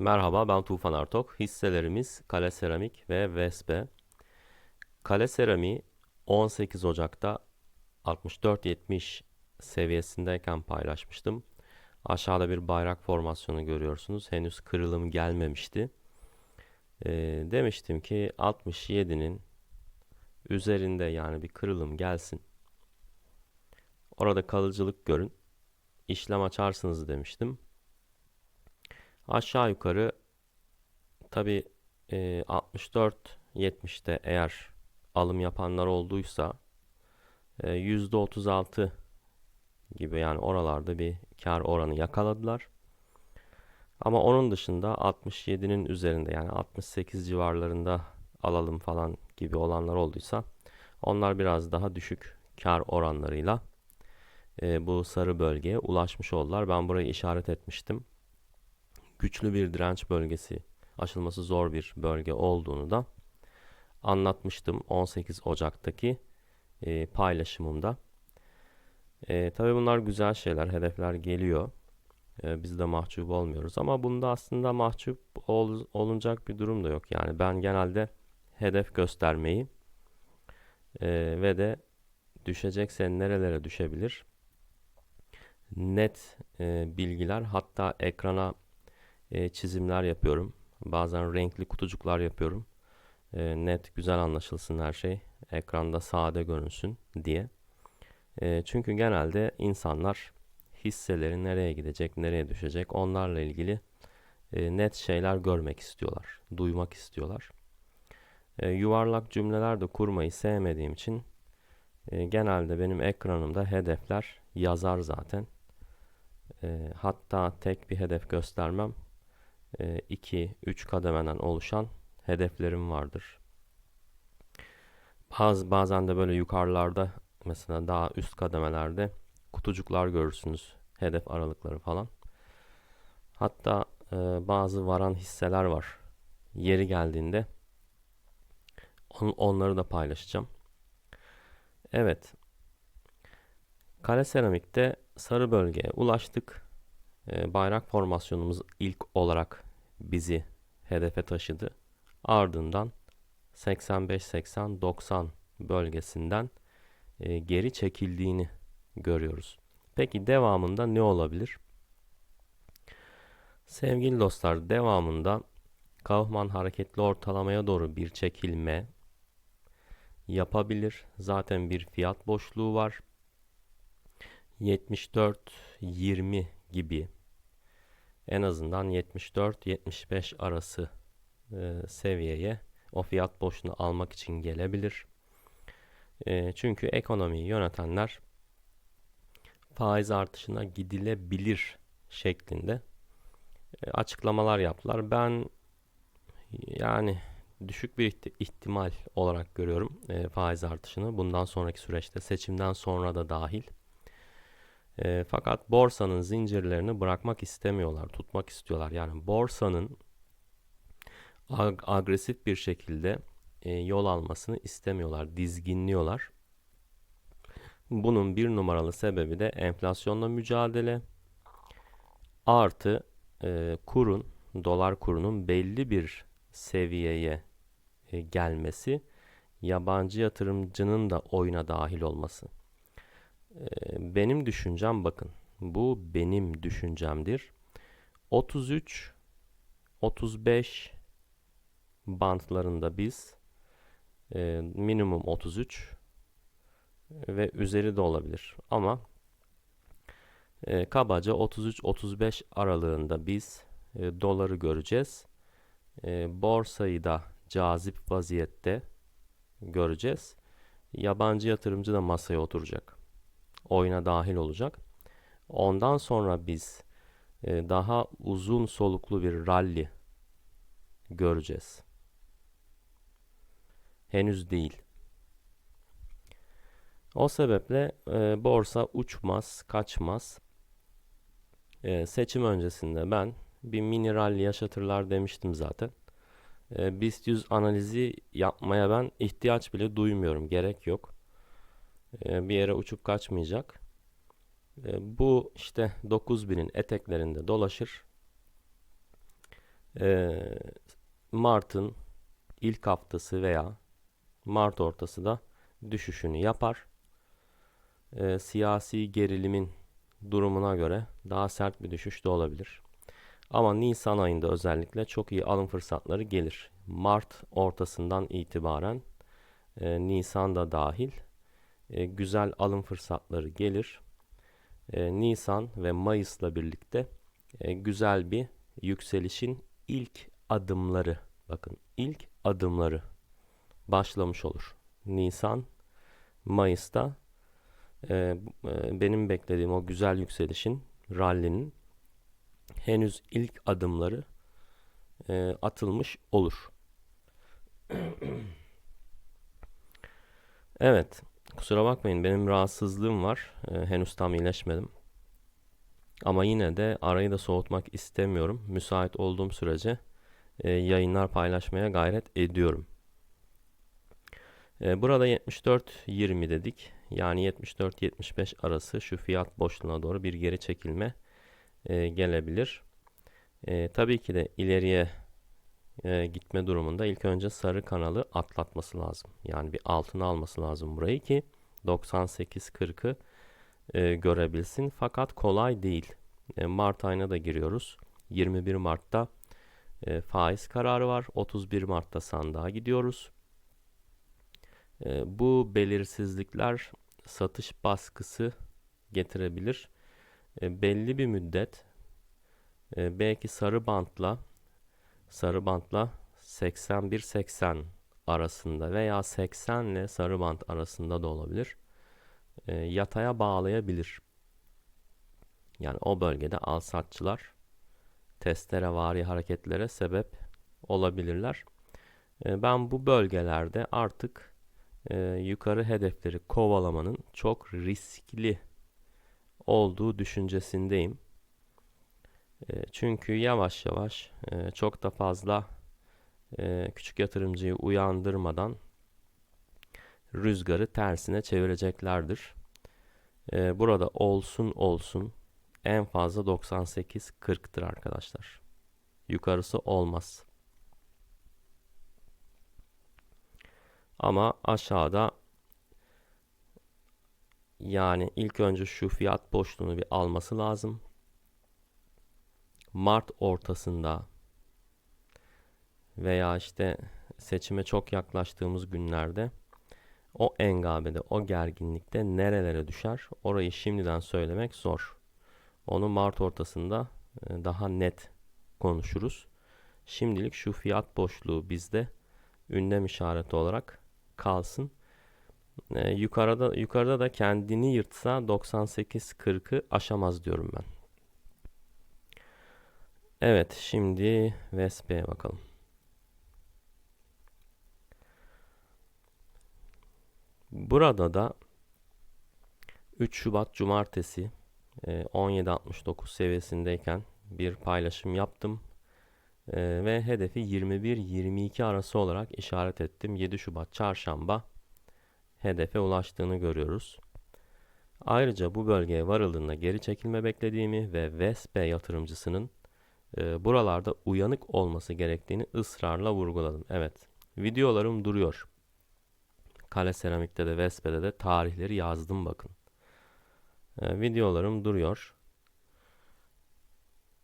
Merhaba ben Tufan Artok. Hisselerimiz Kale Seramik ve Vespe. Kale Seramik'i 18 Ocak'ta 64.70 seviyesindeyken paylaşmıştım. Aşağıda bir bayrak formasyonu görüyorsunuz. Henüz kırılım gelmemişti. Ee, demiştim ki 67'nin üzerinde yani bir kırılım gelsin. Orada kalıcılık görün. İşlem açarsınız demiştim. Aşağı yukarı tabi e, 64-70'te eğer alım yapanlar olduysa e, %36 gibi yani oralarda bir kar oranı yakaladılar. Ama onun dışında 67'nin üzerinde yani 68 civarlarında alalım falan gibi olanlar olduysa onlar biraz daha düşük kar oranlarıyla e, bu sarı bölgeye ulaşmış oldular. Ben burayı işaret etmiştim güçlü bir direnç bölgesi, aşılması zor bir bölge olduğunu da anlatmıştım 18 Ocak'taki e, paylaşımımda. E, tabii bunlar güzel şeyler, hedefler geliyor. E, biz de mahcup olmuyoruz ama bunda aslında mahcup ol, olunacak bir durum da yok. Yani ben genelde hedef göstermeyi e, ve de düşecekse nerelere düşebilir net e, bilgiler hatta ekrana e, çizimler yapıyorum. Bazen renkli kutucuklar yapıyorum. E, net güzel anlaşılsın her şey. Ekranda sade görünsün diye. E, çünkü genelde insanlar hisseleri nereye gidecek, nereye düşecek onlarla ilgili e, net şeyler görmek istiyorlar. Duymak istiyorlar. E, yuvarlak cümleler de kurmayı sevmediğim için e, genelde benim ekranımda hedefler yazar zaten. E, hatta tek bir hedef göstermem 2-3 e, kademeden oluşan hedeflerim vardır. Baz, bazen de böyle yukarılarda mesela daha üst kademelerde kutucuklar görürsünüz. Hedef aralıkları falan. Hatta e, bazı varan hisseler var. Yeri geldiğinde on, onları da paylaşacağım. Evet. Kale seramikte sarı bölgeye ulaştık. E, bayrak formasyonumuz ilk olarak bizi hedefe taşıdı. Ardından 85-80-90 bölgesinden e, geri çekildiğini görüyoruz. Peki devamında ne olabilir? Sevgili dostlar devamında Kaufman hareketli ortalamaya doğru bir çekilme yapabilir. Zaten bir fiyat boşluğu var. 74-20 gibi en azından 74-75 arası e, seviyeye o fiyat boşluğunu almak için gelebilir. E, çünkü ekonomiyi yönetenler faiz artışına gidilebilir şeklinde e, açıklamalar yaptılar. Ben yani düşük bir ihtimal olarak görüyorum e, faiz artışını bundan sonraki süreçte seçimden sonra da dahil. E, fakat borsanın zincirlerini bırakmak istemiyorlar, tutmak istiyorlar. Yani borsanın ag- agresif bir şekilde e, yol almasını istemiyorlar, dizginliyorlar. Bunun bir numaralı sebebi de enflasyonla mücadele artı e, kurun, dolar kurunun belli bir seviyeye e, gelmesi, yabancı yatırımcının da oyuna dahil olması. Ee, benim düşüncem bakın. Bu benim düşüncemdir. 33 35 bantlarında biz e, minimum 33 ve üzeri de olabilir. Ama e, kabaca 33-35 aralığında biz e, doları göreceğiz. E, borsayı da cazip vaziyette göreceğiz. Yabancı yatırımcı da masaya oturacak oyuna dahil olacak. Ondan sonra biz e, daha uzun soluklu bir rally göreceğiz. Henüz değil. O sebeple e, borsa uçmaz, kaçmaz. E, seçim öncesinde ben bir mini rally yaşatırlar demiştim zaten. E, BIST 100 analizi yapmaya ben ihtiyaç bile duymuyorum, gerek yok. Ee, bir yere uçup kaçmayacak. Ee, bu işte 9000'in eteklerinde dolaşır. Ee, Mart'ın ilk haftası veya Mart ortası da düşüşünü yapar. Siyasi gerilimin durumuna göre daha sert bir düşüş de olabilir. Ama Nisan ayında özellikle çok iyi alım fırsatları gelir. Mart ortasından itibaren e, Nisan'da dahil e, güzel alım fırsatları gelir. E, Nisan ve Mayıs'la birlikte e, güzel bir yükselişin ilk adımları bakın ilk adımları başlamış olur. Nisan Mayıs'ta benim beklediğim o güzel yükselişin rallinin henüz ilk adımları atılmış olur. Evet, kusura bakmayın benim rahatsızlığım var. E, henüz tam iyileşmedim. Ama yine de arayı da soğutmak istemiyorum. Müsait olduğum sürece e, yayınlar paylaşmaya gayret ediyorum. E, burada 74-20 dedik. Yani 74-75 arası şu fiyat boşluğuna doğru bir geri çekilme e, gelebilir. E, tabii ki de ileriye e, gitme durumunda ilk önce sarı kanalı atlatması lazım. Yani bir altına alması lazım burayı ki 98-40'ı e, görebilsin. Fakat kolay değil. E, Mart ayına da giriyoruz. 21 Mart'ta e, faiz kararı var. 31 Mart'ta sandığa gidiyoruz. E, bu belirsizlikler satış baskısı getirebilir. E, belli bir müddet e, belki sarı bantla sarı bantla 81-80 arasında veya 80 ile sarı bant arasında da olabilir. E, yataya bağlayabilir. Yani o bölgede al satçılar testere vari hareketlere sebep olabilirler. E, ben bu bölgelerde artık e, yukarı hedefleri kovalamanın çok riskli olduğu düşüncesindeyim. E, çünkü yavaş yavaş e, çok da fazla e, küçük yatırımcıyı uyandırmadan rüzgarı tersine çevireceklerdir. E, burada olsun olsun en fazla 98-40'tır arkadaşlar. Yukarısı olmaz. Ama aşağıda yani ilk önce şu fiyat boşluğunu bir alması lazım. Mart ortasında veya işte seçime çok yaklaştığımız günlerde o engabede, o gerginlikte nerelere düşer? Orayı şimdiden söylemek zor. Onu Mart ortasında e, daha net konuşuruz. Şimdilik şu fiyat boşluğu bizde ünlem işareti olarak kalsın. Ee, yukarıda yukarıda da kendini yırtsa 98-40'ı aşamaz diyorum ben. Evet, şimdi Vespe'ye bakalım. Burada da 3 Şubat Cumartesi 17.69 e, seviyesindeyken bir paylaşım yaptım. E, ve hedefi 21-22 arası olarak işaret ettim. 7 Şubat Çarşamba hedefe ulaştığını görüyoruz. Ayrıca bu bölgeye varıldığında geri çekilme beklediğimi ve Vespe yatırımcısının e, buralarda uyanık olması gerektiğini ısrarla vurguladım. Evet, videolarım duruyor. Kale Seramik'te de Vespe'de de tarihleri yazdım bakın. E, videolarım duruyor.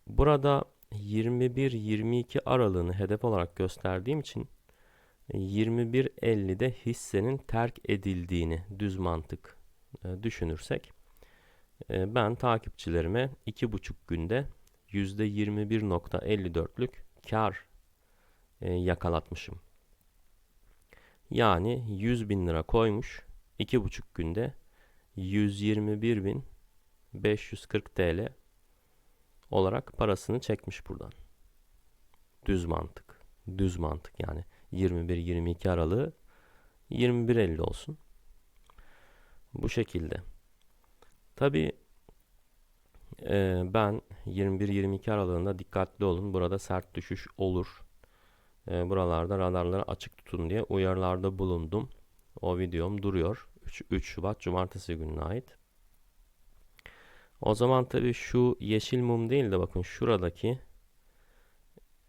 Burada 21-22 aralığını hedef olarak gösterdiğim için 21.50'de hissenin terk edildiğini düz mantık e, düşünürsek e, ben takipçilerime 2,5 günde %21.54'lük kar e, yakalatmışım. Yani 100 bin lira koymuş 2,5 günde 121.540 TL olarak parasını çekmiş buradan. Düz mantık. Düz mantık yani 21-22 aralığı 21.50 olsun. Bu şekilde. Tabi e, ben 21-22 aralığında dikkatli olun. Burada sert düşüş olur. E, buralarda radarları açık tutun diye uyarılarda bulundum. O videom duruyor. 3, 3 Şubat Cumartesi gününe ait. O zaman tabi şu yeşil mum değil de bakın şuradaki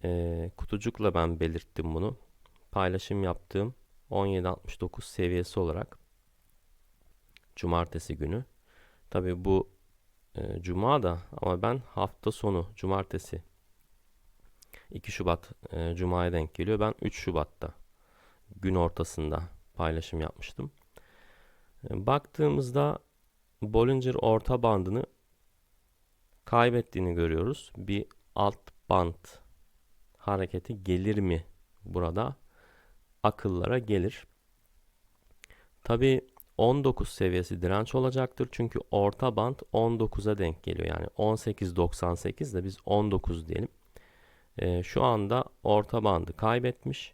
e, kutucukla ben belirttim bunu. Paylaşım yaptığım 17.69 seviyesi olarak cumartesi günü. Tabi bu e, cuma da ama ben hafta sonu cumartesi 2 Şubat e, cumaya denk geliyor. Ben 3 Şubat'ta gün ortasında paylaşım yapmıştım. E, baktığımızda Bollinger orta bandını kaybettiğini görüyoruz. Bir alt band hareketi gelir mi burada? Akıllara gelir. Tabi 19 seviyesi direnç olacaktır. Çünkü orta band 19'a denk geliyor. Yani 18.98 de biz 19 diyelim. E, şu anda orta bandı kaybetmiş.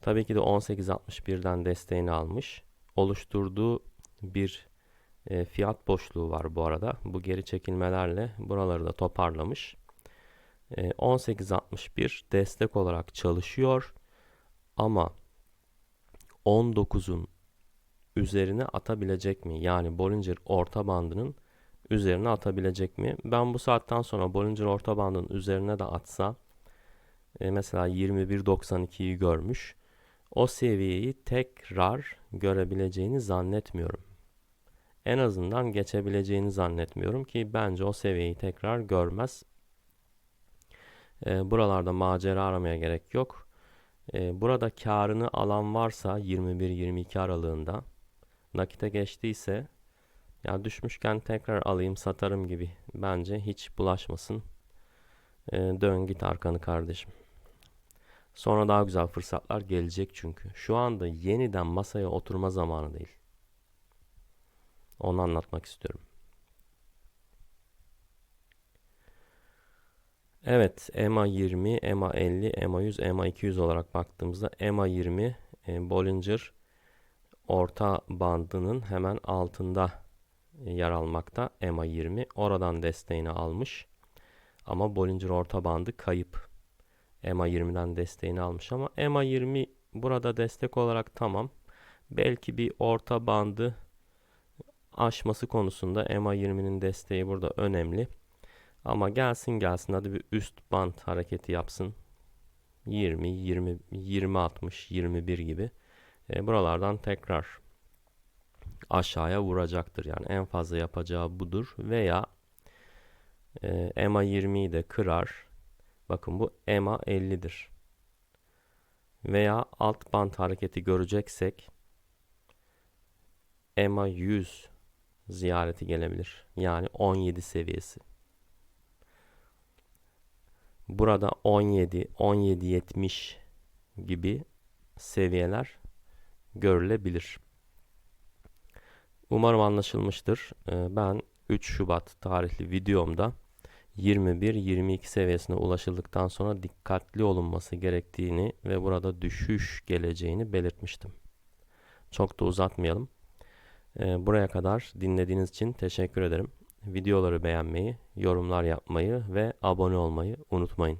Tabii ki de 18.61'den desteğini almış. Oluşturduğu bir e, fiyat boşluğu var bu arada. Bu geri çekilmelerle buraları da toparlamış. E, 18.61 destek olarak çalışıyor. Ama 19'un üzerine atabilecek mi? Yani Bollinger orta bandının üzerine atabilecek mi? Ben bu saatten sonra Bollinger orta bandının üzerine de atsa e, mesela 21.92'yi görmüş. O seviyeyi tekrar görebileceğini zannetmiyorum. En azından geçebileceğini zannetmiyorum ki bence o seviyeyi tekrar görmez. E, buralarda macera aramaya gerek yok. E, burada karını alan varsa 21-22 aralığında nakite geçtiyse ya düşmüşken tekrar alayım satarım gibi bence hiç bulaşmasın. E, dön git arkanı kardeşim. Sonra daha güzel fırsatlar gelecek çünkü. Şu anda yeniden masaya oturma zamanı değil. Onu anlatmak istiyorum. Evet, EMA 20, EMA 50, EMA 100, EMA 200 olarak baktığımızda EMA 20 e, Bollinger orta bandının hemen altında yer almakta EMA 20. Oradan desteğini almış. Ama Bollinger orta bandı kayıp. EMA 20'den desteğini almış ama EMA 20 burada destek olarak tamam. Belki bir orta bandı aşması konusunda EMA 20'nin desteği burada önemli. Ama gelsin gelsin hadi bir üst band hareketi yapsın. 20, 20, 20, 60, 21 gibi. E, buralardan tekrar aşağıya vuracaktır. Yani en fazla yapacağı budur. Veya e, EMA 20'yi de kırar. Bakın bu EMA 50'dir. Veya alt band hareketi göreceksek EMA 100 ziyareti gelebilir. Yani 17 seviyesi. Burada 17, 17.70 gibi seviyeler görülebilir. Umarım anlaşılmıştır. Ee, ben 3 Şubat tarihli videomda 21-22 seviyesine ulaşıldıktan sonra dikkatli olunması gerektiğini ve burada düşüş geleceğini belirtmiştim. Çok da uzatmayalım. Ee, buraya kadar dinlediğiniz için teşekkür ederim. Videoları beğenmeyi, yorumlar yapmayı ve abone olmayı unutmayın.